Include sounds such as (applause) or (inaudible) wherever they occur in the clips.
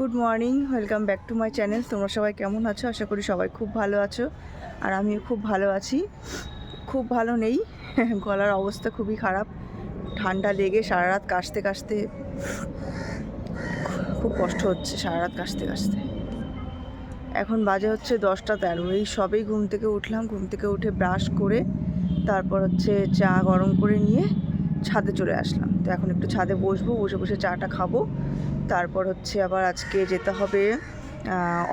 Good morning, welcome back to my channel. তোমরা সবাই কেমন আছো? আশা করি সবাই খুব ভালো আছো। আর আমিও খুব ভালো আছি। খুব ভালো নেই। (laughs) গলার অবস্থা খুবই খারাপ। ঠান্ডা লেগে সারা রাত কাশতে কাশতে খুব কষ্ট হচ্ছে সারা রাত কাশতে কাশতে। এখন বাজে হচ্ছে দশটা তেরো। এই সবেই ঘুম থেকে উঠলাম। ঘুম থেকে উঠে ব্রাশ করে তারপর হচ্ছে চা গরম করে নিয়ে ছাদে চলে আসলাম। তো এখন একটু ছাদে বসবো, বসে বসে চাটা খাব। তারপর হচ্ছে আবার আজকে যেতে হবে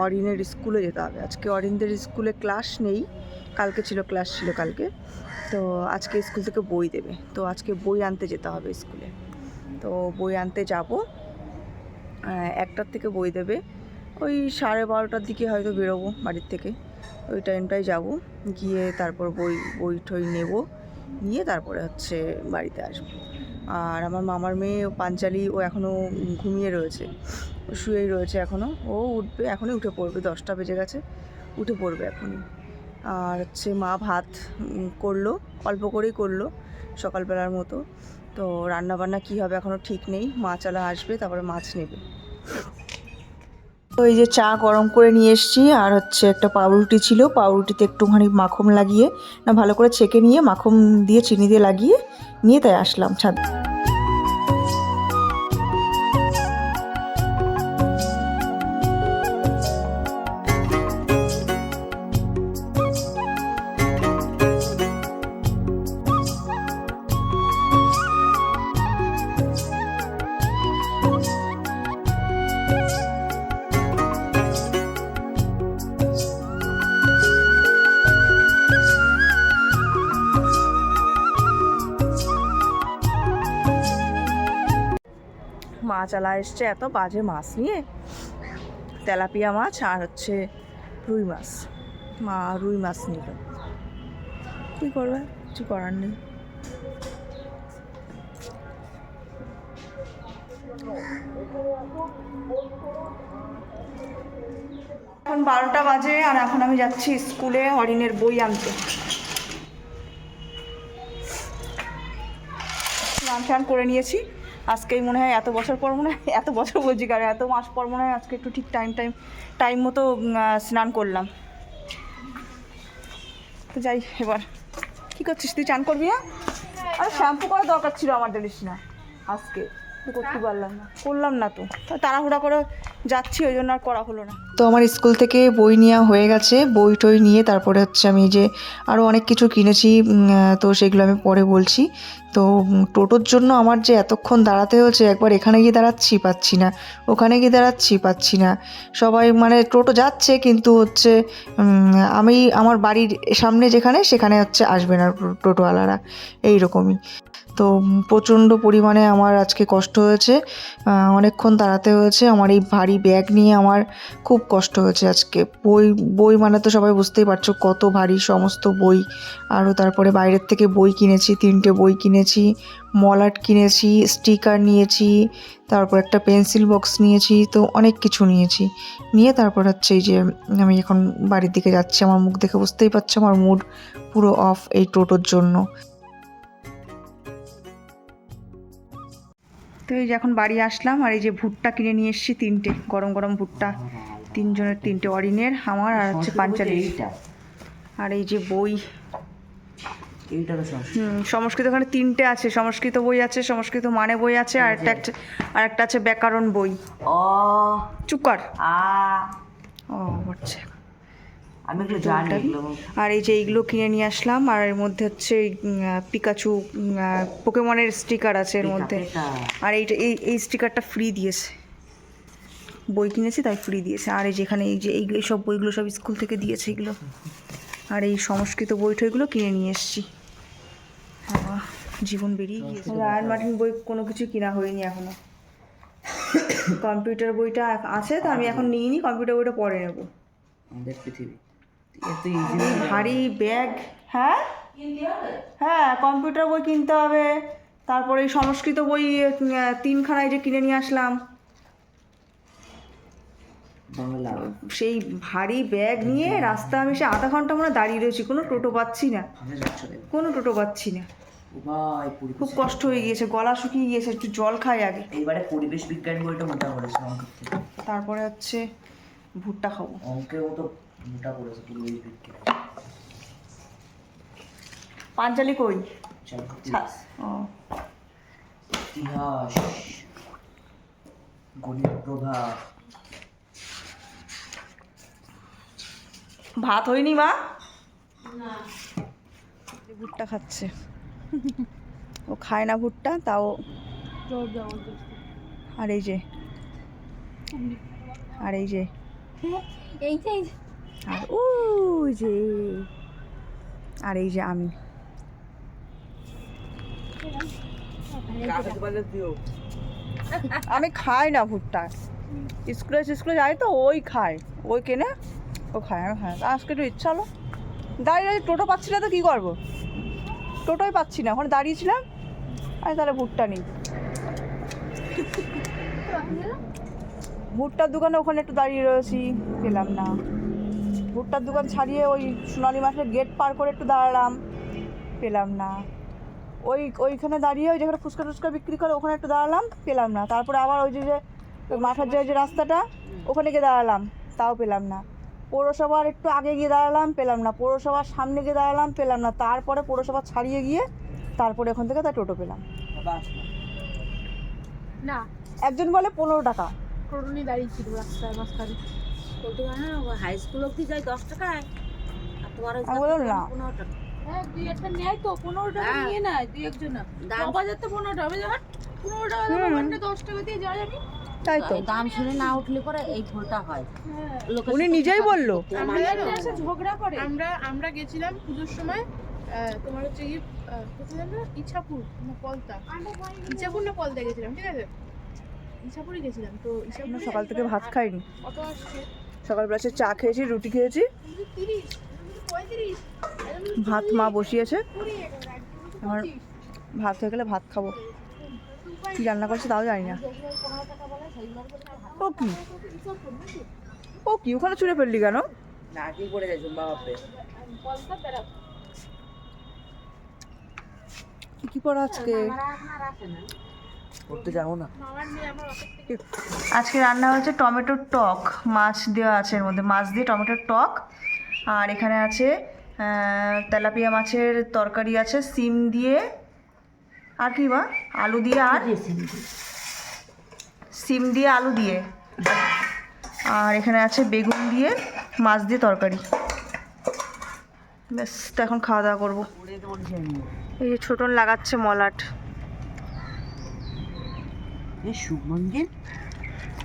অরিনের স্কুলে যেতে হবে। আজকে অরিনদের স্কুলে ক্লাস নেই, কালকে ছিল ক্লাস, ছিল কালকে। তো আজকে স্কুল থেকে বই দেবে। তো আজকে বই আনতে যেতে হবে স্কুলে। তো বই আনতে যাব। একটার থেকে বই দেবে। ওই সাড়ে বারোটার দিকে হয়তো বেরোবো বাড়ির থেকে। ওই টাইমটায় যাব। গিয়ে তারপর বই বই ঠই নেব। নিয়ে তারপরে হচ্ছে বাড়িতে আসব। আর আমার মামার মেয়ে পাঞ্চালি ও এখনও ঘুমিয়ে রয়েছে। ও শুয়েই রয়েছে এখনও। ও উঠবে, এখনই উঠে পড়বে, দশটা বেজে গেছে, উঠে পড়বে এখনই। আর হচ্ছে মা ভাত করল, অল্প করেই করল সকালবেলার মতো। তো রান্না বান্না কী হবে এখনও ঠিক নেই। মাছালা আসবে, তারপরে মাছ নেবে। তো এই যে চা গরম করে নিয়ে এসছি, আর হচ্ছে একটা পাউরুটি ছিল। পাউরুটিতে একটুখানি মাখন লাগিয়ে না ভালো করে ছেঁকে নিয়ে মাখন দিয়ে, চিনি দিয়ে লাগিয়ে নিয়ে তাই আসলাম ছাদ। মাছ আলা এসছে, এত বাজে মাছ নিয়ে। তেলাপিয়া মাছ আর হচ্ছে রুই মাছ। মা রুই মাছ নিল। কী করবে? কিছু করার নেই। এখন বারোটা বাজে আর এখন আমি যাচ্ছি স্কুলে হরিণের বই আনতে। স্নান করে নিয়েছি। আজকেই মনে হয় এত বছর পর মনে হয়, এত বছর বলছি কারণ এত মাস পর মনে হয় আজকে একটু ঠিক টাইম টাইম টাইম মতো স্নান করলাম। তো যাই, এবার কী করছিস? তুই চান করবি হ্যাঁ আর শ্যাম্পু করার দরকার ছিল আমার জানিস না। আজকে করতে পারলাম না। করলাম না তা তাড়াহুড়া করে যাচ্ছি, ওই জন্য আর করা হলো না। তো আমার স্কুল থেকে বই নেওয়া হয়ে গেছে, বই টই নিয়ে তারপরে হচ্ছে আমি যে আরও অনেক কিছু কিনেছি তো সেগুলো আমি পরে বলছি। তো টোটোর জন্য আমার যে এতক্ষণ দাঁড়াতে হয়েছে, একবার এখানে গিয়ে দাঁড়াচ্ছি পাচ্ছি না, ওখানে গিয়ে দাঁড়াচ্ছি পাচ্ছি না। সবাই মানে টোটো যাচ্ছে, কিন্তু হচ্ছে আমি আমার বাড়ির সামনে যেখানে, সেখানে হচ্ছে আসবে না টোটোওয়ালারা এই রকমই তো প্রচণ্ড পরিমাণে আমার আজকে কষ্ট হয়েছে অনেকক্ষণ দাঁড়াতে হয়েছে, আমার এই ভারী ব্যাগ নিয়ে আমার খুব কষ্ট হয়েছে আজকে। বই বই মানে তো সবাই বুঝতেই পারছ, কত ভারী সমস্ত বই। আরও তারপরে বাইরের থেকে বই কিনেছি, তিনটে বই কিনেছি, মলাট কিনেছি, স্টিকার নিয়েছি, তারপর একটা পেন্সিল বক্স নিয়েছি, তো অনেক কিছু নিয়েছি। নিয়ে তারপর হচ্ছে এই যে আমি এখন বাড়ির দিকে যাচ্ছি, আমার মুখ দেখে বুঝতেই পারছ, আমার মুড পুরো অফ এই টোটোর জন্য। তো এই যে এখন বাড়ি আসলাম আর এই যে ভুট্টা কিনে নিয়ে এসেছি তিনটে গরম গরম ভুট্টা তিনজনের তিনটে অরিনের আমার আর হচ্ছে পাঞ্চালির। আর এই যে বই। সংস্কৃত ওখানে তিনটে আছে সংস্কৃত বই আছে সংস্কৃত মানে বই আছে আর একটা আর একটা আছে ব্যাকরণ বই। অ চুপ কর আ। ও হচ্ছে। আমি এগুলো জানি আর এই যে এইগুলো কিনে নিয়ে আসলাম আর এর মধ্যে হচ্ছে পিকাচু পোকেমনের স্টিকার আছে এর মধ্যে। আর এইটা এই এই স্টিকারটা ফ্রি দিয়েছে। বই কিনেছি তাই ফ্রি দিয়েছে। আর এই যেখানে এই যে এইগুলো সব বইগুলো সব স্কুল থেকে দিয়েছে এগুলো। আর এই সংস্কৃত বই টইগুলো কিনে নিয়ে এসেছি। জীবন বেরিয়ে গিয়েছে। রায়ন মার্টিন বই কোনো কিছু কিনা হয়নি এখনও। (coughs) কম্পিউটার বইটা আছে তো আমি এখন নিইনি কম্পিউটার বইটা পরে নেব। আমাদের পৃথিবী। ভারী ব্যাগ হ্যাঁ? হ্যাঁ কম্পিউটার বই কিনতে হবে। তারপরে এই সংস্কৃত বই তিনখানায় যে কিনে নিয়ে আসলাম। সেই ভারী ব্যাগ নিয়ে রাস্তা আমি সে আধা ঘণ্টা মনে দাঁড়িয়ে রয়েছি। কোনো টোটো পাচ্ছি না। কোনো টোটো পাচ্ছি না। খুব কষ্ট হয়ে গিয়েছে গলা শুকিয়ে গিয়েছে একটু জল খাই আগে। এইবারে পরিবেশ বিজ্ঞান বইটা মোটা করেছে তারপরে হচ্ছে ভুট্টা খাব। অঙ্কের মতো মোটা করেছে পুরো এই পিঠকে পাঞ্চালি কই? ও। ইতিহাস। গণিত প্রভাব ভাত হয়নি মা? ভুট্টা খাচ্ছে। ও খায় না ভুট্টা তাও আর এই যে আর এই যে। এই যে এই যে। আর যে, আর এই যে আমি। আমি খাই না ভুট্টা। স্কুলে স্কুলে যাই তো, ওই খায়। ওই কেনে, ও খায়, আমি না। আজকে একটু ইচ্ছা হলো। দাঁড়িয়ে টোটো পাচ্ছি না তো, কী করব? টোটোই পাচ্ছি না, ওখানে দাঁড়িয়েছিলাম। আরে তাহলে ভুট্টা নিই। ভুট্টার দোকানে ওখানে একটু দাঁড়িয়ে রয়েছি, পেলাম না। ভুট্টার দোকান ছাড়িয়ে ওই সোনালী মাঠের গেট পার করে একটু দাঁড়ালাম। পেলাম না। ওই ওইখানে দাঁড়িয়ে ওই যেখানে ফুচকা টুচকা বিক্রি করে ওখানে একটু দাঁড়ালাম পেলাম না। তারপরে আবার ওই যে যে মাঠের যে রাস্তাটা ওখানে গিয়ে দাঁড়ালাম তাও পেলাম না। পৌরসভার একটু আগে গিয়ে দাঁড়ালাম পেলাম না। পৌরসভার সামনে গিয়ে দাঁড়ালাম পেলাম না। তারপরে পৌরসভা ছাড়িয়ে গিয়ে তারপরে ওখান থেকে তার টোটো পেলাম। না। একজন বলে পনেরো টাকা। করুণী দাঁড়িয়ে ছিল রাস্তার মাঝখানে। হাই স্কুল অব্দি যায় দশ টাকায়। আর তোমার ওই আমি বললাম না পনেরো টাকা। হ্যাঁ দুই একটা নেয় তো পনেরো টাকা হ্যাঁ। নিয়ে নেয় দুই একজন না। দাম- বাজার তো পনেরো টাকা যখন পনেরো টাকা দেবো দশ টাকা দিয়ে যাওয়া যাবে তাই তো। দাম শুনে না উঠলে পরে এই ভুলটা হয়। উনি নিজেই বলল। ঝগড়া করে। আমরা আমরা গেছিলাম পুজোর সময় তোমার হচ্ছে কোথায় ইচ্ছাপুর না পলতা। ইচ্ছাপুর না পলতা গেছিলাম ঠিক আছে? ইচ্ছাপুরে গেছিলাম তো ইচ্ছাপুরে সকাল থেকে ভাত খাইনি। কত আসছে। সকালবেলা সে চা খেয়েছি রুটি খেয়েছি। ভাত মা বসিয়েছে। আমার ভাত হয়ে গেলে ভাত খাব। কি রান্না করছে তাও জানি না। ও কি? ও কি? ওখানে ছুঁড়ে ফেললি কেন? কি পড়া আজকে? করতে যাব না। আজকে রান্না হচ্ছে টমেটোর টক। মাছ দেওয়া আছে এর মধ্যে। মাছ দিয়ে টমেটোর টক। আর এখানে আছে তেলাপিয়া মাছের তরকারি আছে সিম দিয়ে। আর কি বা আলু দিয়ে আর? সিম দিয়ে। আলু দিয়ে। আর এখানে আছে বেগুন দিয়ে মাছ দিয়ে তরকারি। ব্যাস তো এখন খাওয়া দাওয়া করব। এই ছোটন লাগাচ্ছে মলাট।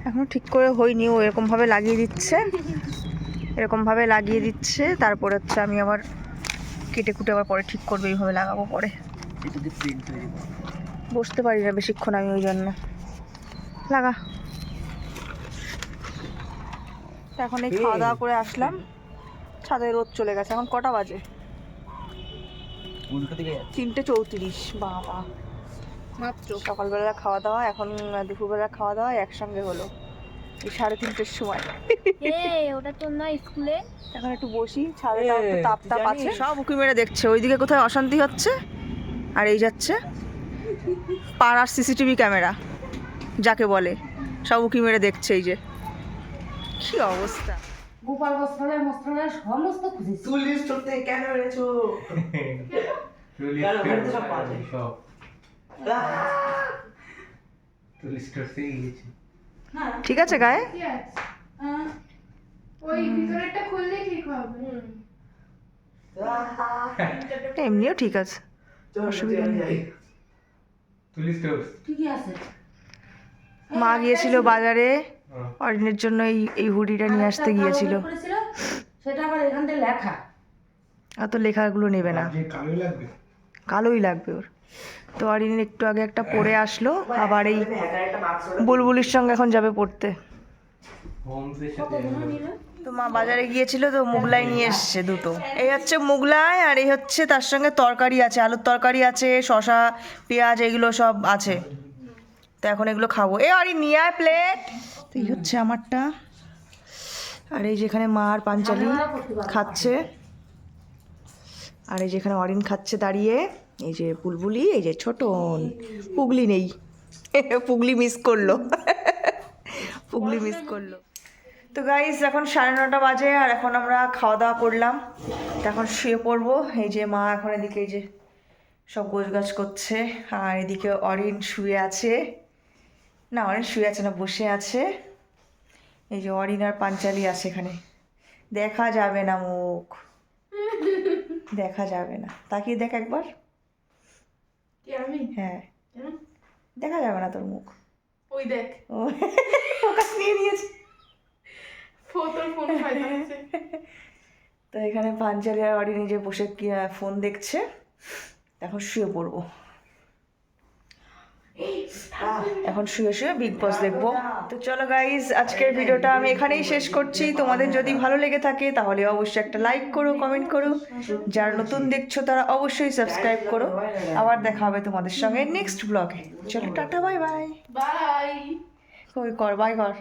এখনও ঠিক করে হয়নি ও এরকমভাবে লাগিয়ে দিচ্ছে। এরকমভাবে লাগিয়ে দিচ্ছে তারপর হচ্ছে আমি আবার কেটে কুটে আবার পরে ঠিক করব এইভাবে লাগাবো পরে। বসতে পারি না বেশিক্ষণ আমি ওই জন্য। লাগা। এখন এই খাওয়া দাওয়া করে আসলাম। ছাদে রোদ চলে গেছে এখন কটা বাজে? তিনটে চৌত্রিশ বাবা। মাত্র। সকালবেলা খাওয়া দাওয়া এখন দুপুরবেলা খাওয়া দাওয়া একসঙ্গে হলো। এই সাড়ে তিনটের সময়। ওটা তো না স্কুলে। এখন একটু বসি ছাদে তাপ তাপ আছে। সব উঁকি মেরে দেখছে। ওইদিকে কোথায় অশান্তি হচ্ছে? আর এই যাচ্ছে পাড়ার সিসিটিভি ক্যামেরা যাকে বলে। সব উঁকি মেরে দেখছে এই যে। কি অবস্থা? গোপাল বস্ত্রালয় মস্ত্রালয় সমস্ত খুঁজেছি তুলিস করতে কেন এনেছো? সব। ঠিক আছে গায়ে? এমনিও ঠিক আছে অসুবিধা নেই। মা গিয়েছিল বাজারে অরিনের জন্য এই এই হুডিটা নিয়ে আসতে গিয়েছিল। সেটা আবার এখান থেকে লেখা অত লেখাগুলো নেবে না। কালোই লাগবে ওর। তো অরিন একটু আগে একটা পরে আসলো, আবার এই বুলবুলির সঙ্গে এখন যাবে পড়তে। তো মা বাজারে গিয়েছিল তো মুগলাই নিয়ে এসছে দুটো। এই হচ্ছে মুগলাই আর এই হচ্ছে তার সঙ্গে তরকারি আছে, আলুর তরকারি আছে শশা পেঁয়াজ, এগুলো সব আছে। তো এখন এগুলো খাব। এ আরে নিয়ে আয় প্লেট তো এই হচ্ছে আমারটা। আর এই যেখানে মা আর পাঞ্চালি খাচ্ছে, আর এই যেখানে অরিন খাচ্ছে দাঁড়িয়ে। এই যে বুলবুলি, এই যে ছোটন পুগলি নেই। (laughs) পুগলি মিস করল। (laughs) পুগলি মিস করল। তো গাইস এখন সাড়ে নটা বাজে আর এখন আমরা খাওয়া দাওয়া করলাম। তো এখন শুয়ে পড়ব। এই যে মা এখন এদিকে এই যে সব গোছগাছ করছে আর এদিকে অরিন শুয়ে আছে। না, অরিন শুয়ে আছে না, বসে আছে। এই যে অরিন আর পাঞ্চালি আছে এখানে। দেখা যাবে না মুখ। দেখা যাবে না। তাকিয়ে দেখ একবার। আমি হ্যাঁ। দেখা যাবে না তোর মুখ। ওই দেখ। ও ফোকাস নিয়ে নিয়েছে। তোর ফোন তো এখানে পাঞ্চালি বাড়ি অরি নিজে বসে কি ফোন দেখছে এখন শুয়ে পড়ব। এখন শুয়ে শুয়ে বিগ বস দেখব। তো চলো গাইজ আজকের ভিডিওটা আমি এখানেই শেষ করছি। তোমাদের যদি ভালো লেগে থাকে তাহলে অবশ্যই একটা লাইক করো কমেন্ট করো। যারা নতুন দেখছ তারা অবশ্যই সাবস্ক্রাইব করো। আবার দেখা হবে তোমাদের সঙ্গে নেক্সট ব্লগে চলো টাটা বাই বাই বাই কই কর বাই কর।